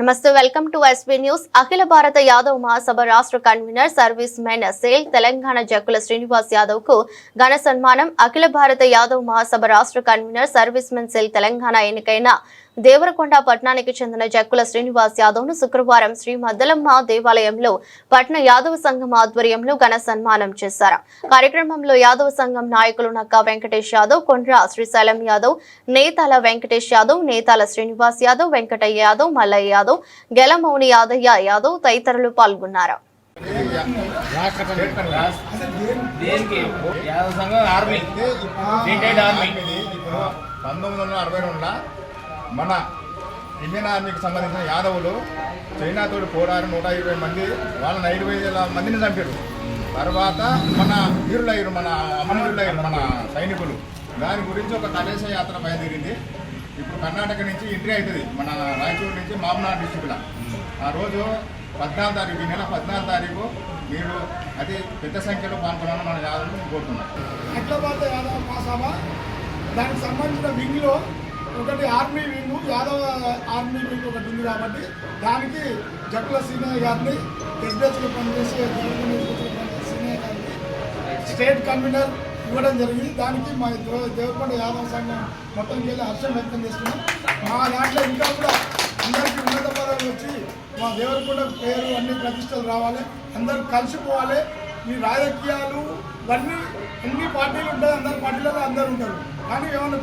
నమస్తే welcome to SB news. Akhila Bharata Yadav Mahasabha రాష్ట్ర convener servicemen cell Telangana Jakkula Srinivas యాదవ్కు ఘన సన్మానం. అఖిల భారత యాదవ్ మహాసభ రాష్ట్ర convener service men cell Telangana ఎన్నికైన దేవరకొండ పట్టణానికి చెందిన జక్కుల శ్రీనివాస్ యాదవ్ను శుక్రవారం శ్రీ మద్దలమ్మ దేవాలయంలో పట్న యాదవ సంఘం ఆధ్వర్యంలో ఘన సన్మానం చేశారు. కార్యక్రమంలో యాదవ సంఘం నాయకులు నక్కా వెంకటేష్ యాదవ్ కొండ్ర శ్రీశైలం యాదవ్ నేతాల వెంకటేష్ యాదవ్ నేతాల శ్రీనివాస్ యాదవ్ వెంకటయ్య యాదవ్ మల్లయ్య యాదవ్ గెలమౌని యాదయ్య యాదవ్ తదితరులు పాల్గొన్నారు. పంతొమ్మిది వందల అరవై రెండులో మన ఇండియన్ ఆర్మీకి సంబంధించిన యాదవులు చైనాతో పోరారు నూట ఇరవై మంది వాళ్ళని ఐదు వేల మందిని చంపారు తర్వాత మన వీరులయ్యారు మన అమరవీరులు మన సైనికులు. దాని గురించి ఒక కలేశ యాత్ర బయలుదేరింది. ఇప్పుడు కర్ణాటక నుంచి ఎంట్రీ అవుతుంది. మన రాయచూరు నుంచి మామనాడు డిస్టిక్లో. ఆ రోజు పద్నాలుగు తారీఖు ఈ నెల పద్నాలుగు తారీఖు మీరు అతి పెద్ద సంఖ్యలో పాల్గొనాలని మన యాదవులు కోరుతున్నాం. హైదరాబాద్ యాదవ మహాసభ దానికి సంబంధించిన వింగ్లో ఒకటి army wing Yadava army wing ఒకటి ఉంది కాబట్టి దానికి జక్కుల సీనియర్ గారిని ఎస్డిహెచ్లో పనిచేసే సీనియర్ గారిని స్టేట్ కన్వీనర్ ఇవ్వడం జరిగింది. దానికి మా దేవకొండ దేవరకొండ యాదవ సంఘం మొత్తం వెళ్ళి హర్షం వ్యక్తం చేస్తున్నాం. మా దాంట్లో ఇంకా కూడా అందరికీ ఉన్నత పదవులు వచ్చి మా దేవరకొండ పేరు అన్ని ప్రతిష్టలు రావాలి. అందరూ కలిసిపోవాలి ఈ రాజకీయాలు ఇవన్నీ అన్ని పార్టీలు ఉంటాయి. అందరి పార్టీలలో అందరూ ఉంటారు. కానీ ఏమైనా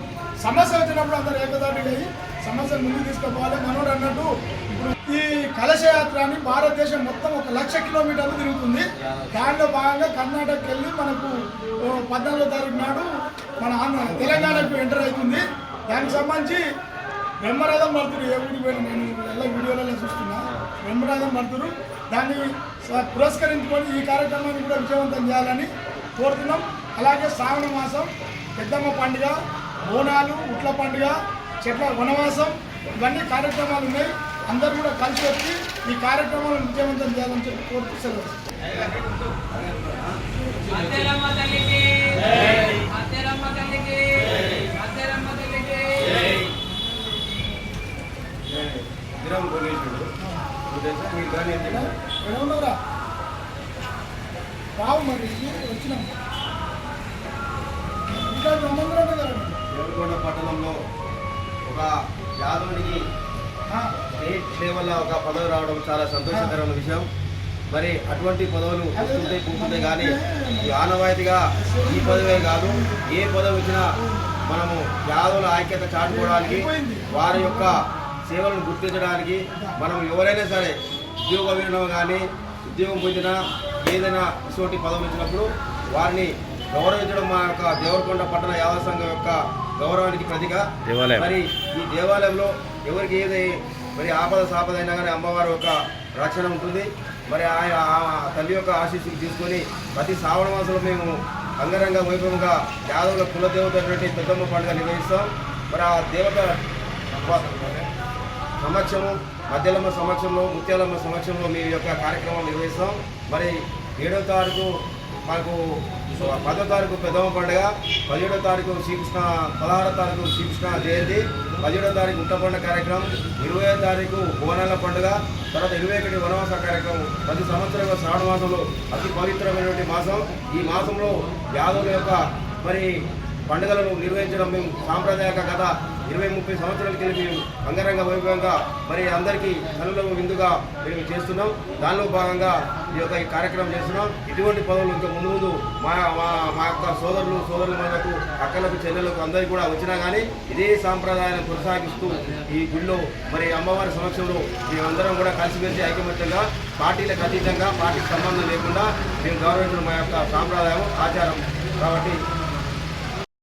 సమస్య వచ్చినప్పుడు అందరు ఏకదాటిగా అయ్యి సమస్యను ముందుకు తీసుకుపోవాలి. మనోడు అన్నట్టు ఈ కలశయాత్ర అని భారతదేశం మొత్తం ఒక లక్ష కిలోమీటర్లు తిరుగుతుంది. దానిలో భాగంగా కర్ణాటకకి వెళ్ళి మనకు పద్నాలుగో తారీఖు నాడు మన తెలంగాణకు ఎంటర్ అవుతుంది. దానికి సంబంధించి బ్రహ్మరథం పడుతురు ఏ ఊరికి పోయినా నేను ఎలా వీడియోలలో చూస్తున్నా. బ్రహ్మరథం పడుతురు దాన్ని పురస్కరించుకొని ఈ కార్యక్రమాన్ని కూడా విజయవంతం చేయాలని కోరుతున్నాం. అలాగే శ్రావణ మాసం పెద్దమ్మ పండుగ బోనాలు ఉట్ల పండుగ చెట్ల వనవాసం ఇవన్నీ కార్యక్రమాలు ఉన్నాయి అందరూ కూడా కలిసి వచ్చి ఈ కార్యక్రమాలను విజయవంతం చేయాలని చెప్పి కోరుతూ సెలవు అత్తెరమ్మ తల్లికి దేవరకొండ పట్టణంలో ఒక యాదవునికి స్టేట్ లెవెల్లో ఒక పదవి రావడం చాలా సంతోషకరమైన విషయం. మరి అటువంటి పదవులు వస్తుంటాయి పోతుంటాయి కానీ ఈ ఆనవాయితీగా ఈ పదవే కాదు ఏ పదవి వచ్చినా మనము యాదవుల ఐక్యత చాటుకోవడానికి వారి యొక్క సేవలను గుర్తించడానికి మనం ఎవరైనా సరే ఉద్యోగ వినడం కానీ ఉద్యోగం పొందినా ఏదైనా ఇటువంటి పదవులు వచ్చినప్పుడు వారిని గౌరవించడం మా యొక్క దేవరకొండ పట్టణ యాదవ సంఘం యొక్క గౌరవానికి ప్రతిక. మరి ఈ దేవాలయంలో ఎవరికి ఏది మరి ఆపద సాపద అయినా కానీ అమ్మవారి యొక్క రక్షణ ఉంటుంది. మరి ఆయన ఆ తల్లి యొక్క ఆశీస్సులు తీసుకొని ప్రతి శ్రావణ మాసంలో మేము అంగరంగ వైభవంగా యాదవుల కులదేవత పెద్దమ్మ పండుగ నిర్వహిస్తాం. మరి ఆ దేవత సమక్షము మధ్యలమ్మ సమక్షంలో ముత్యాలమ్మ సమక్షంలో మీ యొక్క కార్యక్రమం నిర్వహిస్తాం. మరి ఏడవ తారీఖు మాకు పదో తారీఖు పెద్దమ్మ పండుగ పదిహేడో తారీఖు శ్రీకృష్ణ పదహారో తారీఖు శ్రీకృష్ణ జయంతి పదిహేడో తారీఖు ఉంట పండుగ కార్యక్రమం ఇరవై తారీఖు బోనాల పండుగ తర్వాత ఇరవై ఒకటి వనవాస కార్యక్రమం ప్రతి సంవత్సరం శ్రావణ మాసంలో అతి పవిత్రమైనటువంటి మాసం. ఈ మాసంలో యాదవుల యొక్క మరి పండుగలను నిర్వహించడం మేము సాంప్రదాయక గత ఇరవై ముప్పై సంవత్సరాల కింద మేము అంగరంగ వైభవంగా మరి అందరికీ కనులకు విందుగా మేము చేస్తున్నాం. దానిలో భాగంగా ఈ యొక్క ఈ కార్యక్రమం చేస్తున్నాం. ఇటువంటి పదవులు ఇంకా ముందు ముందు మా మా మా యొక్క సోదరులు సోదరుల మనకు అక్కలకు చెల్లెలకు అందరికీ కూడా వచ్చినా కానీ ఇదే సాంప్రదాయాన్ని కొనసాగిస్తూ ఈ గుడిలో మరి అమ్మవారి సమక్షంలో మేమందరం కూడా కలిసిమెలిసి ఐకమత్యంగా పార్టీలకు అతీతంగా పార్టీకి సంబంధం లేకుండా మేము గౌరవించిన మా యొక్క సాంప్రదాయం ఆచారం కాబట్టి